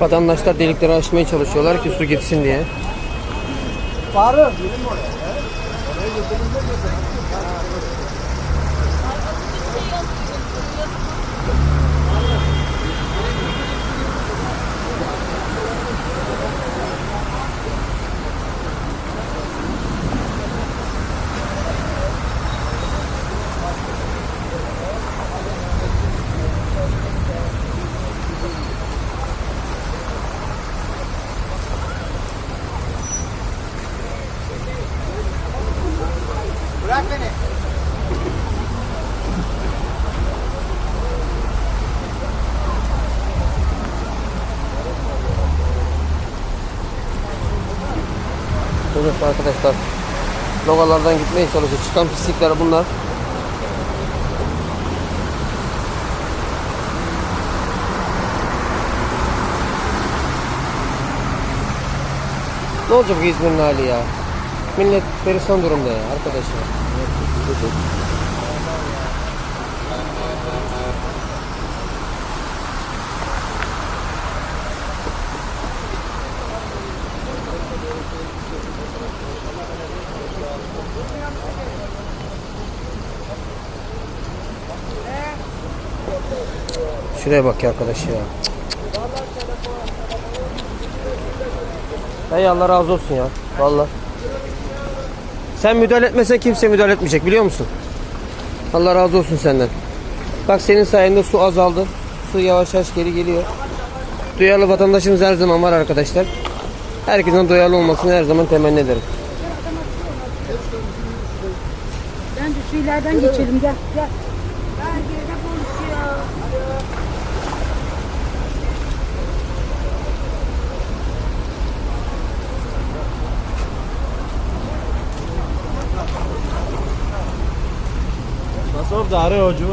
Vatandaşlar delikleri açmaya çalışıyorlar ki su gitsin diye. Bırak Görüyorsunuz arkadaşlar. Logalardan gitmeye çalışıyor. Çıkan pislikler bunlar. Ne olacak İzmir'in hali ya? Millet perişan durumda ya arkadaşlar. Şuraya bak ya arkadaş ya. Hey Allah razı olsun ya. Vallahi. Sen müdahale etmesen kimse müdahale etmeyecek biliyor musun? Allah razı olsun senden. Bak senin sayende su azaldı. Su yavaş yavaş geri geliyor. Duyarlı vatandaşımız her zaman var arkadaşlar. Herkesin duyarlı olmasını her zaman temenni ederim. Ben de şu ileriden geçelim gel gel. Ben geride konuşuyor. Nasıl orada arıyor hocu?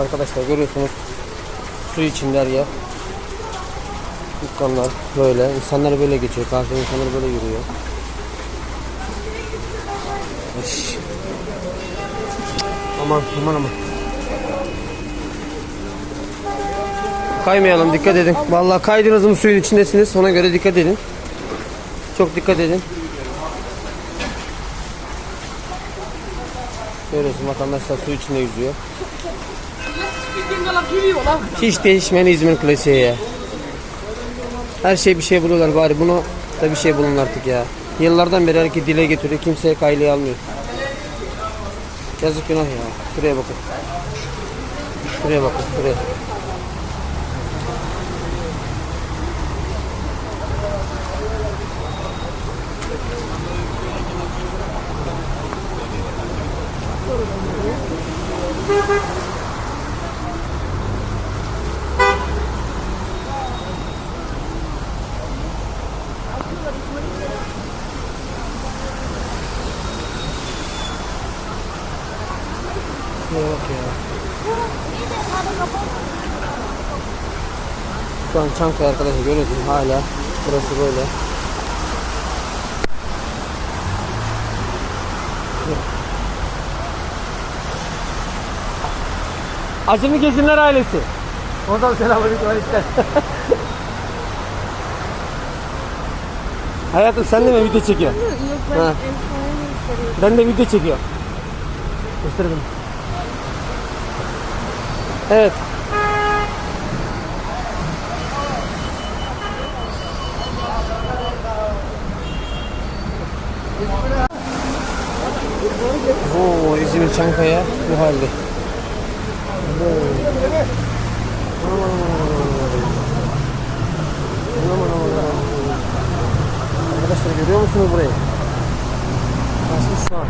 Arkadaşlar görüyorsunuz su içinde her yer. Dükkanlar böyle. insanlar böyle geçiyor. Karşı insanlar böyle yürüyor. Eş. Aman aman aman. Kaymayalım dikkat edin. Vallahi kaydınız mı suyun içindesiniz. Ona göre dikkat edin. Çok dikkat edin. Görüyorsun vatandaşlar su içinde yüzüyor. Hiç değişmeyen İzmir klasiği ya. Her şey bir şey buluyorlar bari bunu da bir şey bulun artık ya. Yıllardan beri herkes dile getiriyor kimseye kaylığı almıyor. Yazık günah ya. Şuraya bakın. Şuraya bakın şuraya. Şuraya bak ya. Şu an Çankaya arkadaşlar görüyorsun hala burası böyle. Acemi Gezinler ailesi. Oradan selamünaleyküm aleyküm. Hayatım sen de mi video çekiyor? Yok ben Ha. Ben de video çekiyor. Gösterelim. Evet. Oo, İzmir Çankaya bu halde. Arkadaşlar görüyor musunuz burayı? Nasıl şu an?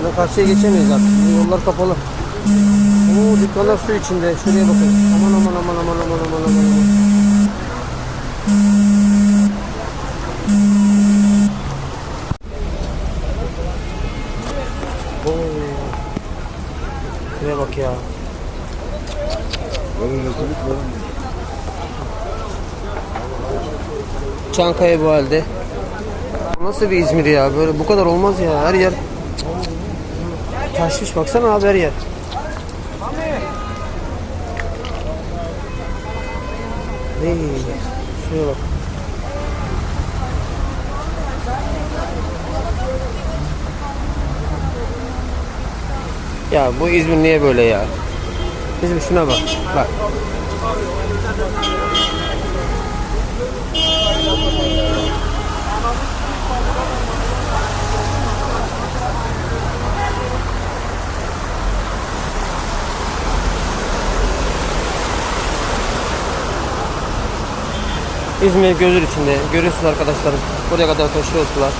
Buna karşıya geçemeyiz artık. Bu yollar kapalı. Oo dükkanlar su içinde. Şuraya bakın. Aman aman aman aman aman aman aman. Şuraya bak ya. Çankaya bu halde. Nasıl bir İzmir ya? Böyle bu kadar olmaz ya. Her yer taşmış baksana abi her yer. Hey, şuraya bak. Ya bu İzmir niye böyle ya? İzmir şuna bak. Bak. İzmir gözür içinde. Görüyorsunuz arkadaşlarım. Buraya kadar sular.